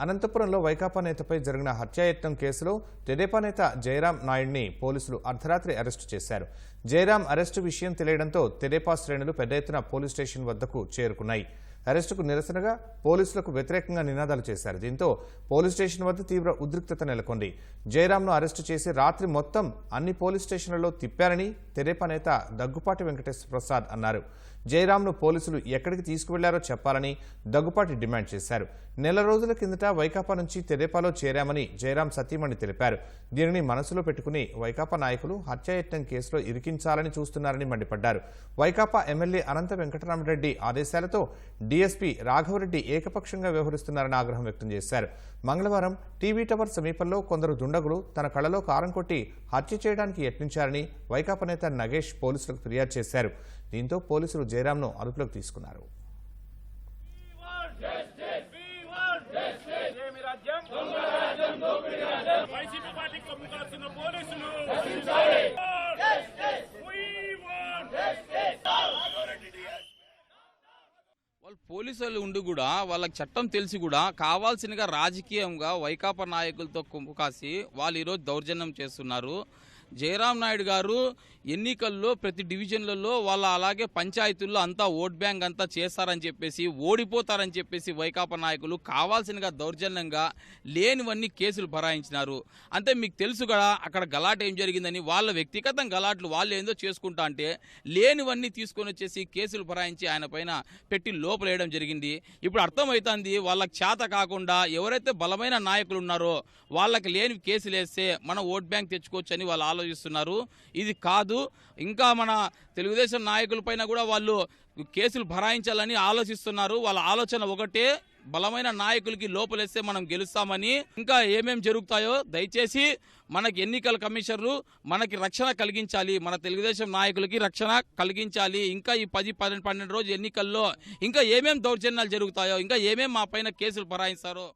అనంతపురంలో వైకాపా నేతపై జరిగిన హత్యాయత్నం కేసులో తెదేపా నేత జయరాం నాయుడిని పోలీసులు అర్ధరాత్రి అరెస్టు చేశారు. జయరాం అరెస్టు విషయం తెలియడంతో తెదేపా శ్రేణులు పెద్ద ఎత్తున పోలీస్ స్టేషన్ వద్దకు చేరుకున్నాయి. అరెస్టుకు నిరసనగా పోలీసులకు వ్యతిరేకంగా నినాదాలు చేశారు. దీంతో పోలీస్ స్టేషన్ వద్ద తీవ్ర ఉద్రిక్తత నెలకొంది. జయరాంను అరెస్టు చేసి రాత్రి మొత్తం అన్ని పోలీస్ స్టేషన్లలో తిప్పారని తెరేపా నేత దగ్గుపాటి వెంకటేశ్వర ప్రసాద్ అన్నారు. జయరాంను పోలీసులు ఎక్కడికి తీసుకువెళ్ళారో చెప్పాలని దగ్గుపాటి డిమాండ్ చేశారు. నెల రోజుల కిందట వైకాపా నుంచి తెదేపాలో చేరామని జయరాం సతీమణి తెలిపారు. దీనిని మనసులో పెట్టుకుని వైకాపా నాయకులు హత్యాయత్నం కేసులో ఇరికించాలని చూస్తున్నారని మండిపడ్డారు. వైకాపా ఎమ్మెల్యే అనంత వెంకటరామరెడ్డి ఆదేశాలతో డీఎస్పీ రాఘవరెడ్డి ఏకపక్షంగా వ్యవహరిస్తున్నారని ఆగ్రహం వ్యక్తం చేశారు. మంగళవారం టీవీ టవర్ సమీపంలో కొందరు దుండగులు తన కళ్ళలో కారం కొట్టి హత్య చేయడానికి యత్నించారని వైకాపా నేత నగేష్ పోలీసులకు ఫిర్యాదు చేశారు. దీంతో పోలీసులు జయరాంను అదుపులోకి తీసుకున్నారు. ఏమి రాజ్యం? వైసీపీ పార్టీ కమ్ముకాల్సిన పోలీసులు. పోలీసులు ఉండి కూడా వాళ్ళకి చట్టం తెలిసి కూడా కావాల్సినగా రాజకీయంగా వైకాపా నాయకులతో కుంపు కాసి వాళ్ళు ఈరోజు దౌర్జన్యం చేస్తున్నారు. జయరాం నాయుడు గారు ఎన్నికల్లో ప్రతి డివిజన్లలో వాళ్ళ అలాగే పంచాయతీల్లో అంతా ఓట్ బ్యాంక్ అంతా చేస్తారని చెప్పేసి ఓడిపోతారని చెప్పేసి వైకాపా నాయకులు కావాల్సినగా దౌర్జన్యంగా లేనివన్నీ కేసులు భరాయించినారు అంతే మీకు తెలుసు కదా అక్కడ గలాట ఏం జరిగిందని వాళ్ళ వ్యక్తిగతం గలాట్లు వాళ్ళు ఏందో చేసుకుంటా అంటే లేనివన్నీ తీసుకొని వచ్చేసి కేసులు భరాయించి ఆయన పైన పెట్టి లోపలేయడం జరిగింది. ఇప్పుడు అర్థమవుతుంది వాళ్ళకి చేత కాకుండా ఎవరైతే బలమైన నాయకులు ఉన్నారో వాళ్ళకి లేని కేసులు వేస్తే మన ఓట్ బ్యాంక్ తెచ్చుకోవచ్చు అని వాళ్ళు ఆలోచిస్తున్నారు. ఇది కాదు ఇంకా మన తెలుగుదేశం నాయకుల పైన కూడా వాళ్ళు కేసులు భరాయించాలని ఆలోచిస్తున్నారు. వాళ్ళ ఆలోచన ఒకటే బలమైన నాయకులకి లోపలేస్తే మనం గెలుస్తామని. ఇంకా ఏమేం జరుగుతాయో దయచేసి మనకి ఎన్నికల కమిషనర్లు మనకి రక్షణ కలిగించాలి. మన తెలుగుదేశం నాయకులకి రక్షణ కలిగించాలి. ఇంకా ఈ పది పన్నెండు పన్నెండు రోజు ఎన్నికల్లో ఇంకా ఏమేమి దౌర్జన్యాలు జరుగుతాయో ఇంకా ఏమేం మా పైన కేసులు భరాయిస్తారో